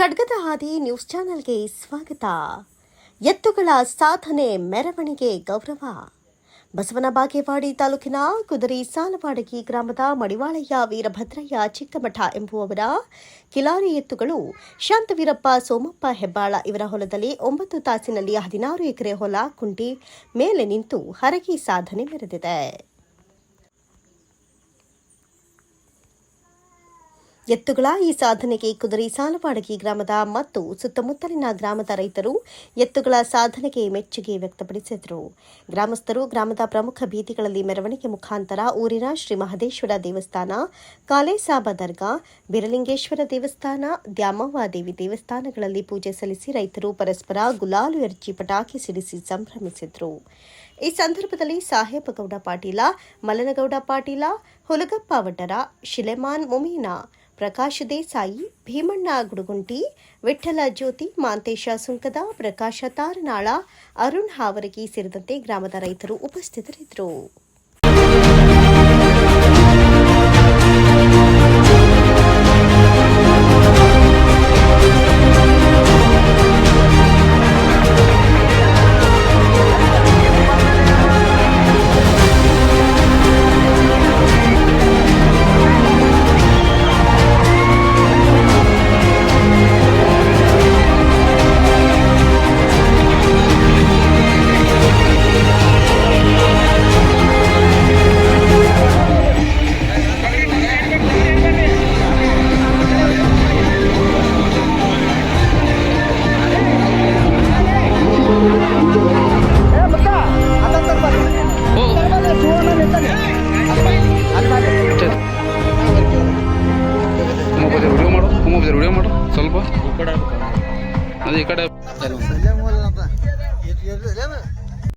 ಖಡ್ಗದ ಹಾದಿ ನ್ಯೂಸ್ ಚಾನೆಲ್ಗೆ ಸ್ವಾಗತ. ಎತ್ತುಗಳ ಸಾಧನೆ ಮೆರವಣಿಗೆ ಗೌರವ. ಬಸವನ ಬಾಗೇವಾಡಿ ತಾಲೂಕಿನ ಕುದರಿ ಸಾಲವಾಡಗಿ ಗ್ರಾಮದ ಮಡಿವಾಳಯ್ಯ ವೀರಭದ್ರಯ್ಯ ಚಿಕ್ಕಮಠ ಎಂಬುವವರ ಕಿಲಾರಿ ಎತ್ತುಗಳು ಶಾಂತವೀರಪ್ಪ ಸೋಮಪ್ಪ ಹೆಬ್ಬಾಳ ಇವರ ಹೊಲದಲ್ಲಿ ಒಂಬತ್ತು ತಾಸಿನಲ್ಲಿ ಹದಿನಾರು ಎಕರೆ ಹೊಲ ಕುಂಟಿ ಮೇಲೆ ನಿಂತು ಹರಗಿ ಸಾಧನೆ ಮೆರೆದಿದೆ. ಎತ್ತುಗಳ ಈ ಸಾಧನೆಗೆ ಕುದುರೆ ಸಾಲವಾಡಗಿ ಗ್ರಾಮದ ಮತ್ತು ಸುತ್ತಮುತ್ತಲಿನ ಗ್ರಾಮದ ರೈತರು ಎತ್ತುಗಳ ಸಾಧನೆಗೆ ಮೆಚ್ಚುಗೆ ವ್ಯಕ್ತಪಡಿಸಿದರು. ಗ್ರಾಮಸ್ಥರು ಗ್ರಾಮದ ಪ್ರಮುಖ ಬೀದಿಗಳಲ್ಲಿ ಮೆರವಣಿಗೆ ಮುಖಾಂತರ ಊರಿನ ಶ್ರೀ ಮಹದೇಶ್ವರ ದೇವಸ್ಥಾನ ಕಾಲೇಸಾಬ ದರ್ಗಾ, ಬಿರಲಿಂಗೇಶ್ವರ ದೇವಸ್ಥಾನ ದ್ಯಾಮವ್ವ ದೇವಿ ದೇವಸ್ಥಾನಗಳಲ್ಲಿ ಪೂಜೆ ಸಲ್ಲಿಸಿ ರೈತರು ಪರಸ್ಪರ ಗುಲಾಲು ಎರಚಿ ಪಟಾಕಿ ಸಿಡಿಸಿ ಸಂಭ್ರಮಿಸಿದರು. ಈ ಸಂದರ್ಭದಲ್ಲಿ ಸಾಹೇಬಗೌಡ ಪಾಟೀಲ, ಮಲ್ಲನಗೌಡ ಪಾಟೀಲ, ಹುಲಗಪ್ಪ ವಡ್ಡರ ಶಿಲೆಮಾನ್ ಮುಮೀನಾ ಪ್ರಕಾಶ್ ದೇಸಾಯಿ ಭೀಮಣ್ಣ ಗುಡುಗುಂಟಿ, ವಿಠ್ಠಲ ಜ್ಯೋತಿ, ಮಾಂತೇಶ ಸುಂಕದ, ಪ್ರಕಾಶ ತಾರನಾಳ, ಅರುಣ್ ಹಾವರಗಿ ಸೇರಿದಂತೆ ಗ್ರಾಮದ ರೈತರು ಉಪಸ್ಥಿತರಿದ್ದರು. ಮೊಬೈಲ್ ವಿಡಿಯೋ ಮಾಡು ಸ್ವಲ್ಪ. ಅದೇ ಈ ಕಡೆ.